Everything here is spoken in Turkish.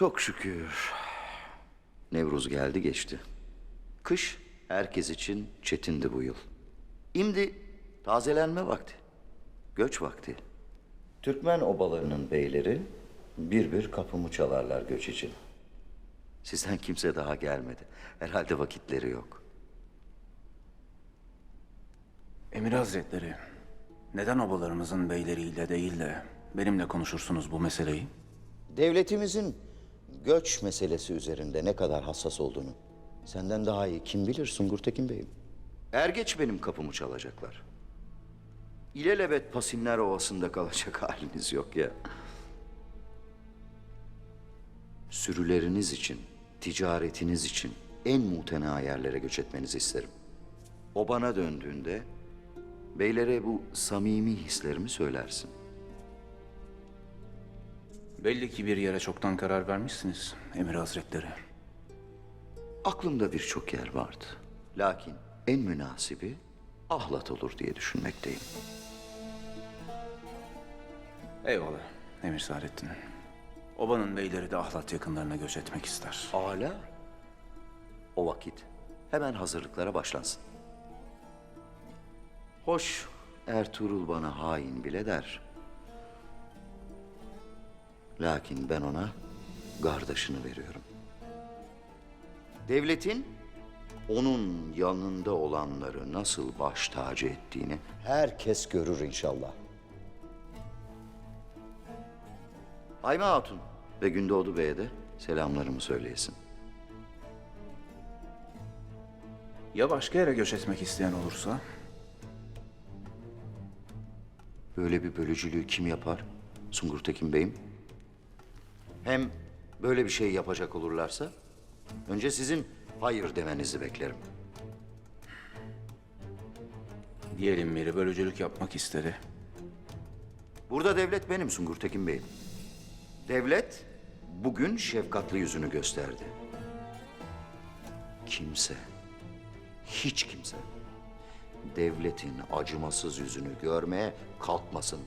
Çok şükür. Nevruz geldi geçti. Kış herkes için çetindi bu yıl. Şimdi tazelenme vakti. Göç vakti. Türkmen obalarının beyleri bir bir kapımı çalarlar göç için. Sizden kimse daha gelmedi. Herhalde vakitleri yok. Emir Hazretleri, neden obalarımızın beyleriyle değil de benimle konuşursunuz bu meseleyi? Devletimizin göç meselesi üzerinde ne kadar hassas olduğunu senden daha iyi kim bilir Sungur Tekin Bey'im. Er geç benim kapımı çalacaklar. İlelebet Pasinler Ovası'nda kalacak haliniz yok ya. Sürüleriniz için, ticaretiniz için en mutena yerlere göç etmenizi isterim. O bana döndüğünde beylere bu samimi hislerimi söylersin. Belli ki bir yere çoktan karar vermişsiniz Emir Hazretleri. Aklımda birçok yer vardı. Lakin en münasibi ahlat olur diye düşünmekteyim. Eyvallah Emir Saadettin. Obanın beyleri de ahlat yakınlarına göç etmek ister. Ala. O vakit hemen hazırlıklara başlansın. Hoş Ertuğrul bana hain bile der. Lakin ben ona kardeşini veriyorum. Devletin onun yanında olanları nasıl baş tacı ettiğini herkes görür inşallah. Ayma Hatun ve Gündoğdu Bey'e de selamlarımı söyleyesin. Ya başka yere göç etmek isteyen olursa? Böyle bir bölücülüğü kim yapar? Sungur Tekin Bey'im. Hem böyle bir şey yapacak olurlarsa önce sizin hayır demenizi beklerim. Diyelim biri bölücülük yapmak istedi. Burada devlet benim Sungur Tekin Bey'im. Devlet bugün şefkatli yüzünü gösterdi. Kimse, hiç kimse devletin acımasız yüzünü görmeye kalkmasın.